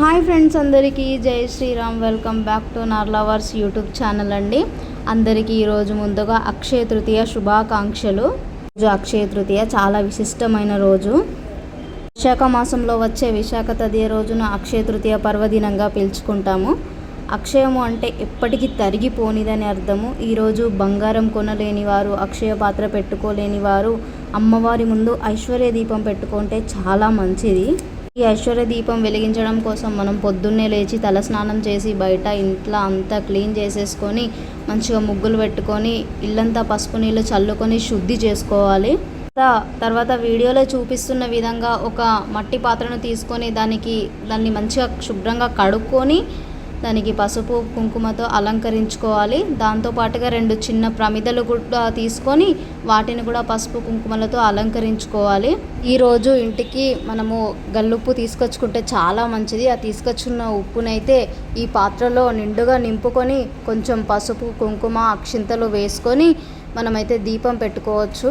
Hi friends అందరికీ జై Sriram. Welcome back to నర్లవర్స్ యూట్యూబ్ ఛానల్ అండి. అందరికీ ఈరోజు ముందుగా అక్షయ తృతీయ శుభాకాంక్షలు. రోజు అక్షయ తృతీయ చాలా విశిష్టమైన రోజు. విశాఖ మాసంలో వచ్చే విశాఖ తదియ రోజున అక్షయ తృతీయ పర్వదినంగా పిలుచుకుంటాము. అక్షయము అంటే ఎప్పటికీ తరిగిపోనిదని అర్థము. ఈరోజు బంగారం కొనలేని వారు అక్షయ పాత్ర పెట్టుకోలేని వారు అమ్మవారి ముందు ఐశ్వర్య దీపం పెట్టుకుంటే చాలా మంచిది. ఈ ఐశ్వర్య దీపం వెలిగించడం కోసం మనం పొద్దున్నే లేచి తలస్నానం చేసి బయట ఇంట్లో అంతా క్లీన్ చేసేసుకొని మంచిగా ముగ్గులు పెట్టుకొని ఇల్లంతా పసుపు నీళ్ళు చల్లుకొని శుద్ధి చేసుకోవాలి. తర్వాత వీడియోలో చూపిస్తున్న విధంగా ఒక మట్టి పాత్రను తీసుకొని దానికి దాన్ని మంచిగా శుభ్రంగా కడుక్కొని దానికి పసుపు కుంకుమతో అలంకరించుకోవాలి. దాంతో పాటుగా రెండు చిన్న ప్రమిదలు కూడా తీసుకొని వాటిని కూడా పసుపు కుంకుమలతో అలంకరించుకోవాలి. ఈరోజు ఇంటికి మనము గల్లుప్పు తీసుకొచ్చుకుంటే చాలా మంచిది. ఆ తీసుకొచ్చున్న ఉప్పునైతే ఈ పాత్రలో నిండుగా నింపుకొని కొంచెం పసుపు కుంకుమ అక్షింతలు వేసుకొని మనమైతే దీపం పెట్టుకోవచ్చు.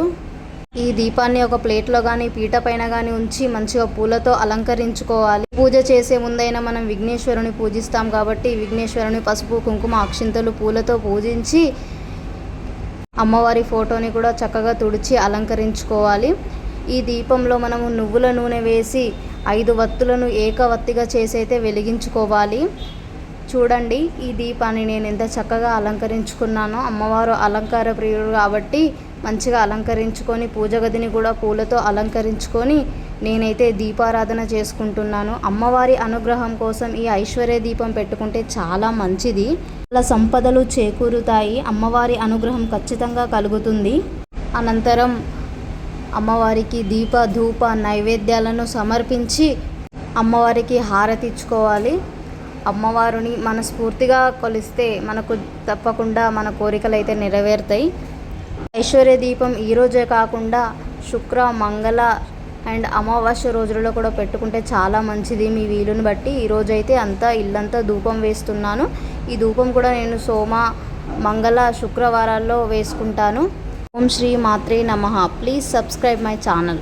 ఈ దీపాన్ని ఒక ప్లేట్లో కానీ పీట పైన కానీ ఉంచి మంచిగా పూలతో అలంకరించుకోవాలి. పూజ చేసే ముందైనా మనం విఘ్నేశ్వరుని పూజిస్తాం కాబట్టి విఘ్నేశ్వరుని పసుపు కుంకుమ అక్షింతలు పూలతో పూజించి అమ్మవారి ఫోటోని కూడా చక్కగా తుడిచి అలంకరించుకోవాలి. ఈ దీపంలో మనము నువ్వుల నూనె వేసి ఐదు వత్తులను ఏకవత్తిగా చేసైతే వెలిగించుకోవాలి. చూడండి ఈ దీపాన్ని నేను ఎంత చక్కగా అలంకరించుకున్నానో. అమ్మవారు అలంకార ప్రియుడు కాబట్టి మంచిగా అలంకరించుకొని పూజ గదిని కూడా పూలతో అలంకరించుకొని నేనైతే దీపారాధన చేసుకుంటున్నాను. అమ్మవారి అనుగ్రహం కోసం ఈ ఐశ్వర్య దీపం పెట్టుకుంటే చాలా మంచిది. అలా సంపదలు చేకూరుతాయి. అమ్మవారి అనుగ్రహం ఖచ్చితంగా కలుగుతుంది. అనంతరం అమ్మవారికి దీప ధూప నైవేద్యాలను సమర్పించి అమ్మవారికి హారతిచ్చుకోవాలి అమ్మవారిని మనస్ఫూర్తిగా కొలిస్తే మనకు తప్పకుండా మన కోరికలు అయితే నెరవేరుతాయి. ఐశ్వర్య దీపం ఈ రోజే కాకుండా శుక్ర మంగళ అండ్ అమావాస్య రోజులలో కూడా పెట్టుకుంటే చాలా మంచిది మీ వీలుని బట్టి. ఈ అంతా ఇల్లంతా ధూపం వేస్తున్నాను. ఈ ధూపం కూడా నేను సోమ మంగళ శుక్రవారాల్లో వేసుకుంటాను. ఓం శ్రీ మాత్రే నమ. Please subscribe my channel.